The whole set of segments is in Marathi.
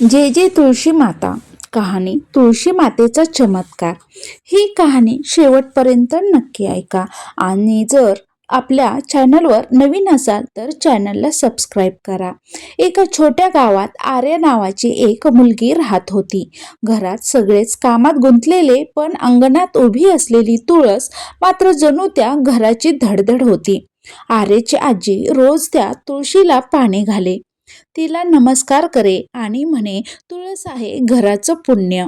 जे जे तुळशी माता. कहाणी तुळशी मातेचा चमत्कार. ही कहाणी शेवटपर्यंत नक्की ऐका. आणि जर आपल्या चॅनलवर नवीन असाल तर चॅनलला सबस्क्राईब करा. एका छोट्या गावात आर्या नावाची एक मुलगी राहत होती. घरात सगळेच कामात गुंतलेले पण अंगणात उभी असलेली तुळस मात्र जणू त्या घराची धडधड होती. आर्याची आजी रोज त्या तुळशीला पाणी घाले. तिला नमस्कार करे आणि म्हणे तुळस आहे घराचं पुण्य.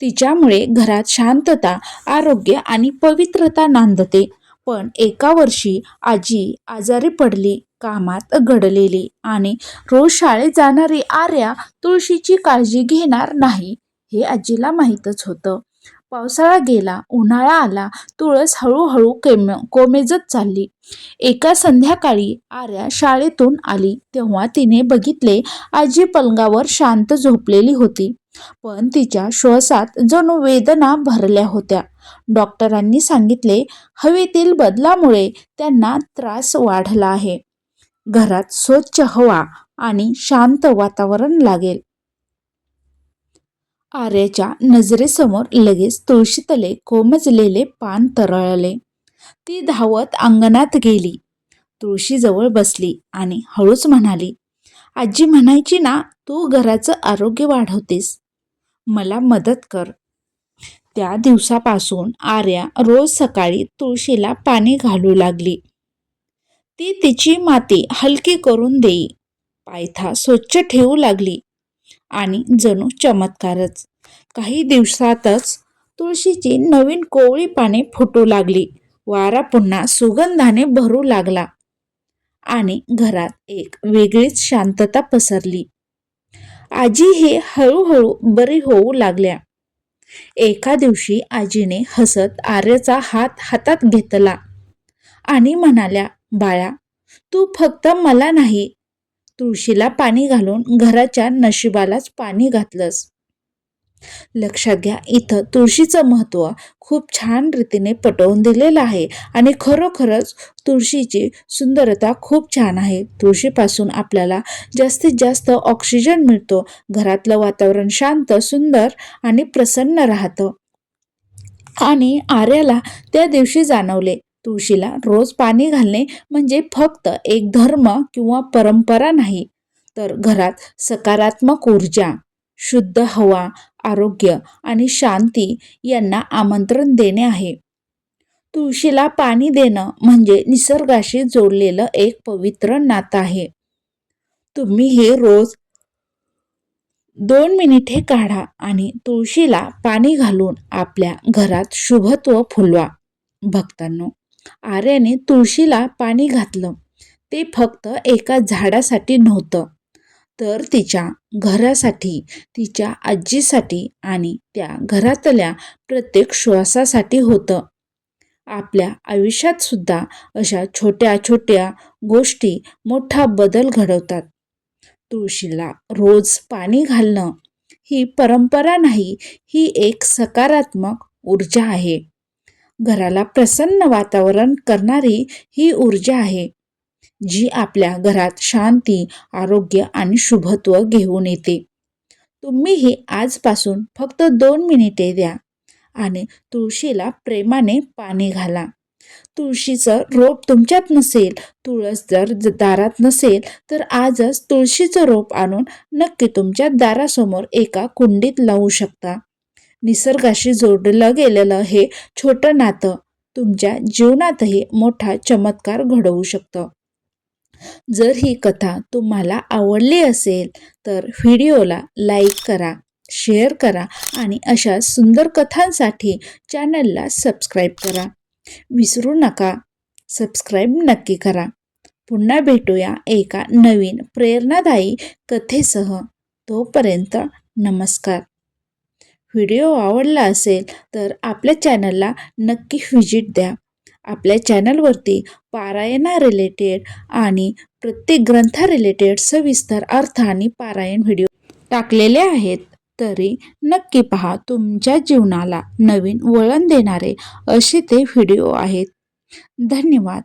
तिच्यामुळे घरात शांतता आरोग्य आणि पवित्रता नांदते. पण एका वर्षी आजी आजारी पडली कामात घडलेली आणि रोज शाळेत जाणारी आर्या तुळशीची काळजी घेणार नाही हे आजीला माहीतच होतं. पावसाळा गेला उन्हाळा आला तुळस हळूहळू केम कोमेजत चालली. एका संध्याकाळी आर्या शाळेतून आली. तेव्हा तिने बघितले आजी पलंगावर शांत झोपलेली होती. पण तिच्या श्वासात जणू वेदना भरल्या होत्या. डॉक्टरांनी सांगितले हवेतील बदलामुळे त्यांना त्रास वाढला आहे. घरात स्वच्छ हवा आणि शांत वातावरण लागेल. आर्याच्या नजरेसमोर लगेच तुळशीतले कोमजलेले पान तरळले. ती धावत अंगणात गेली. तुळशीजवळ बसली आणि हळूच म्हणाली आजी म्हणायची ना तू घराचं आरोग्य वाढवतेस. मला मदत कर. त्या दिवसापासून आर्या रोज सकाळी तुळशीला पाणी घालू लागली. ती तिची माती हलकी करून देई पायथा स्वच्छ ठेवू लागली. आणि जणू चमत्कारच. काही दिवसातच तुळशीची नवीन कोवळी पाने फुटू लागली. वारा पुन्हा सुगंधाने भरू लागला. आणि घरात एक वेगळीच शांतता पसरली. आजी हे हळूहळू बरी होऊ लागल्या. एका दिवशी आजीने हसत आर्याचा हात हातात घेतला आणि म्हणाल्या बाळा तू फक्त मला नाही तुळशीला पाणी घालून घराच्या नशिबालाच पाणी घातलंस. लक्षात घ्या इथं तुळशीचं महत्त्व खूप छान रीतीने पटवून दिलेलं आहे आणि खरोखरच तुळशीची सुंदरता खूप छान आहे. तुळशीपासून आपल्याला जास्तीत जास्त ऑक्सिजन मिळतो घरातलं वातावरण शांत सुंदर आणि प्रसन्न राहतं. आणि आर्याला त्या दिवशी जाणवले तुळशीला रोज पाणी घालणे म्हणजे फक्त एक धर्म किंवा परंपरा नाही तर घरात सकारात्मक ऊर्जा शुद्ध हवा आरोग्य आणि शांती यांना आमंत्रण देणे आहे. तुळशीला पाणी देणं म्हणजे निसर्गाशी जोडलेलं एक पवित्र नातं आहे. तुम्ही हे रोज दोन मिनिटे काढा आणि तुळशीला पाणी घालून आपल्या घरात शुभत्व फुलवा. भक्तांनो आर्याने तुळशीला पाणी घातलं. ते फक्त एका झाडासाठी नव्हतं तर तिच्या घरासाठी तिच्या आजीसाठी आणि त्या घरातल्या प्रत्येक श्वासासाठी होतं. आपल्या आयुष्यात सुद्धा अशा छोट्या छोट्या गोष्टी मोठा बदल घडवतात. तुळशीला रोज पाणी घालणं ही परंपरा नाही ही एक सकारात्मक ऊर्जा आहे. घराला प्रसन्न वातावरण करणारी ही ऊर्जा आहे जी आपल्या घरात शांती आरोग्य आणि शुभत्व घेऊन येते. तुम्हीही आजपासून फक्त दोन मिनिटे द्या आणि तुळशीला प्रेमाने पाणी घाला. तुळशीचं रोप तुमच्यात नसेल तुळस जर दारात नसेल तर आजच तुळशीचं रोप आणून नक्की तुमच्या दारासमोर एका कुंडीत लावू शकता. निसर्गाशी जोडलं गेलेलं हे छोटं नातं तुमच्या जीवनातही मोठा चमत्कार घडवू शकतं. जर ही कथा तुम्हाला आवडली असेल तर व्हिडिओला लाईक करा शेअर करा आणि अशा सुंदर कथांसाठी चॅनलला सबस्क्राईब करा. विसरू नका सबस्क्राईब नक्की करा. पुन्हा भेटूया एका नवीन प्रेरणादायी कथेसह. तोपर्यंत नमस्कार. व्हिडिओ आवडला असेल तर आपल्या चॅनलला नक्की व्हिजिट द्या. आपल्या चॅनलवरती पारायणा रिलेटेड आणि प्रत्येक ग्रंथा रिलेटेड सविस्तर अर्थ आणि पारायण व्हिडिओ टाकलेले आहेत तरी नक्की पहा तुमच्या जीवनाला नवीन वळण देणारे असे ते व्हिडिओ आहेत. धन्यवाद.